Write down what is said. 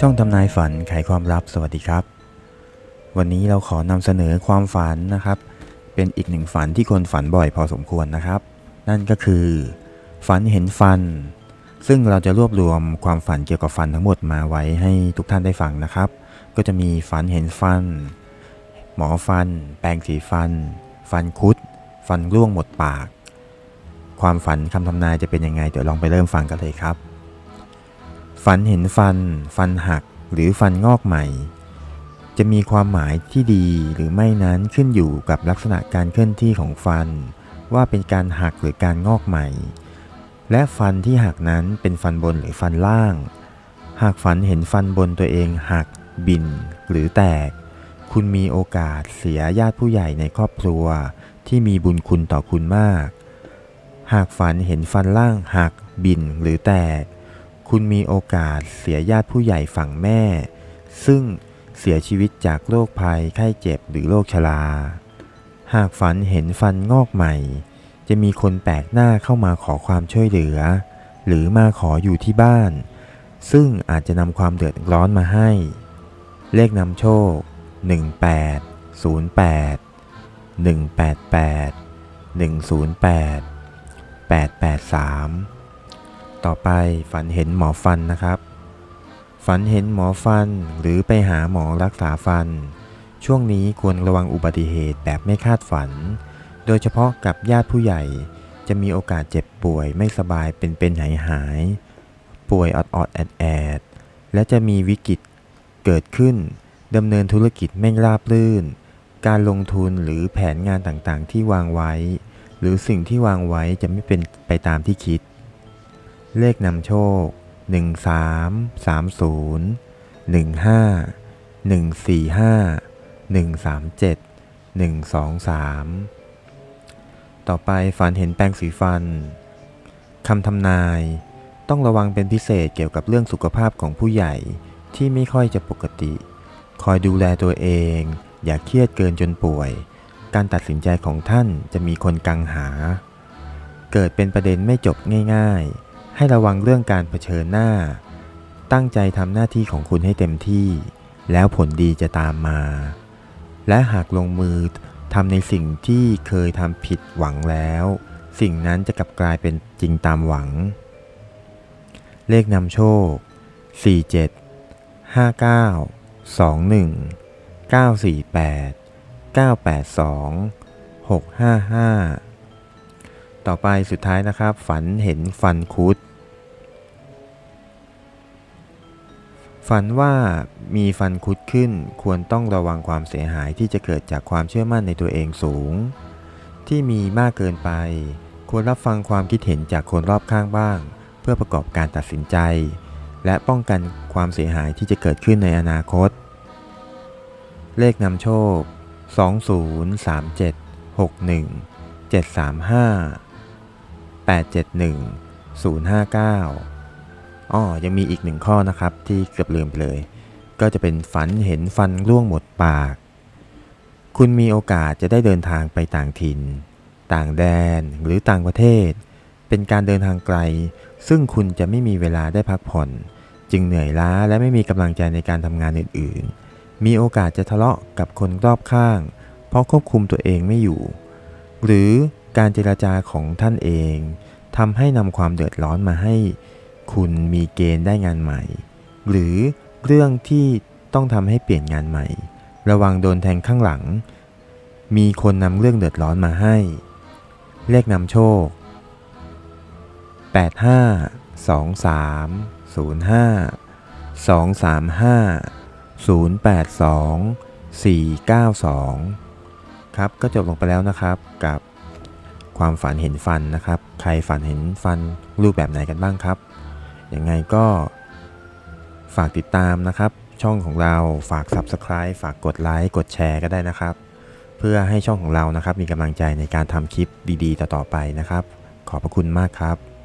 ช่องทำนายฝันไขความลับสวัสดีครับ วันนี้เราขอนำเสนอความฝันนะครับ เป็นอีกหนึ่งฝันที่คนฝันบ่อยพอสมควรนะครับ นั่นก็คือ ฝันเห็นฟัน ซึ่งเราจะรวบรวมความฝันเกี่ยวกับฟันทั้งหมดมาไว้ให้ทุกท่านได้ฟังนะครับ ก็จะมีฝันเห็นฟัน หมอฟัน แปรงสีฟัน ฟันคุด ฟันร่วงหมดปาก ความฝันคำทำนายจะเป็นยังไงเดี๋ยวลองไปเริ่มฟังกันเลยครับ ฝันเห็นฟัน ฟันหักหรือฟันงอกใหม่ จะมีความหมายที่ดีหรือไม่นั้นขึ้นอยู่กับลักษณะการเคลื่อนที่ของฟัน ว่าเป็นการหักหรือการงอกใหม่ และฟันที่หักนั้นเป็นฟันบนหรือฟันล่าง หากฝันเห็นฟันบนตัวเองหัก บิน หรือแตก คุณมีโอกาสเสียญาติผู้ใหญ่ในครอบครัว ที่มีบุญคุณต่อคุณมาก หากฝันเห็นฟันล่างหัก บินหรือแตก คุณมีโอกาสเสียญาติผู้ใหญ่ฝั่งแม่ ซึ่งเสียชีวิตจากโรคภัยไข้เจ็บหรือโรคชรา หากฝันเห็นฟันงอกใหม่ จะมีคนแปลกหน้าเข้ามาขอความช่วยเหลือ หรือมาขออยู่ที่บ้าน ซึ่งอาจจะนำความเดือดร้อนมาให้ เลขนำโชค 18 08 188 108 883 ต่อไปฝันเห็นหมอฟันนะครับ ฝันเห็นหมอฟันหรือไปหาหมอรักษาฟัน ช่วงนี้ควรระวังอุบัติเหตุแบบไม่คาดฝัน โดยเฉพาะกับญาติผู้ใหญ่จะมีโอกาสเจ็บป่วยไม่สบายเป็นเป็นหายหายๆป่วยอดอดแอดแอดๆและจะมีวิกฤตเกิดขึ้นดำเนินธุรกิจไม่ราบรื่น การลงทุนหรือแผนงานต่างๆ ที่วางไว้ หรือสิ่งที่วางไว้จะไม่เป็นไปตามที่คิด เลขนำโชค 1 3 3 0 1 5 1 4 5 1 3 7 1 2 3 ต่อไปฝันเห็นแปรงสีฟันคำทำนายต้องระวังเป็นพิเศษเกี่ยวกับเรื่องสุขภาพของผู้ใหญ่ที่ไม่ค่อยจะปกติ คอยดูแลตัวเอง อย่าเครียดเกินจนป่วย การตัดสินใจของท่านจะมีคนกังหา เกิดเป็นประเด็นไม่จบง่ายๆ ให้ระวังเรื่องการเผชิญหน้า ตั้งใจทำหน้าที่ของคุณให้เต็มที่ แล้วผลดีจะตามมา และหากลงมือทำในสิ่งที่เคยทำผิดหวังแล้ว สิ่งนั้นจะกลับกลายเป็นจริงตามหวัง เลขนำโชค 47 59 21 948 982 655 ต่อไปสุดท้ายนะครับ ฝันเห็นฟันคุด ฝันว่ามีฟันคุดขึ้นควรต้องระวังความเสียหายที่จะเกิดจากความเชื่อมั่นในตัวเองสูง ที่มีมากเกินไป ควรรับฟังความคิดเห็นจากคนรอบข้างบ้าง เพื่อประกอบการตัดสินใจ และป้องกันความเสียหายที่จะเกิดขึ้นในอนาคต เลขนำโชค 2037 61 735 871 059 อ้อยังมีอีกหนึ่งข้อนะครับที่เกือบลืมไปเลย ก็จะเป็นฝันเห็นฟันร่วงหมดปาก คุณมีโอกาสจะได้เดินทางไปต่างถิ่น ต่างแดนหรือต่างประเทศ เป็นการเดินทางไกล ซึ่งคุณจะไม่มีเวลาได้พักผ่อน จึงเหนื่อยล้าและไม่มีกำลังใจในการทำงานอื่นๆ มีโอกาสจะทะเลาะกับคนรอบข้าง เพราะควบคุมตัวเองไม่อยู่ หรือการเจรจาของท่านเองทำให้นำความเดือดร้อนมาให้ คุณมีเกณฑ์ได้งานใหม่ หรือเรื่องที่ต้องทำให้เปลี่ยนงานใหม่ ระวังโดนแทงข้างหลัง มีคนนำเรื่องเดือดร้อนมาให้ เลขนำโชค 85 23 05 235 082 492 ครับก็จบลงไปแล้วนะครับกับความฝันเห็นฟันนะครับ ใครฝันเห็นฟันรูปแบบไหนกันบ้างครับ ยังไงก็ฝากติดตามนะครับ ช่องของเราฝาก Subscribe ฝากกดไลค์กดแชร์ก็ได้นะครับ เพื่อให้ช่องของเรานะครับมีกำลังใจในการทำคลิปดีๆ ต่อๆไปนะครับ ขอบพระคุณมากครับ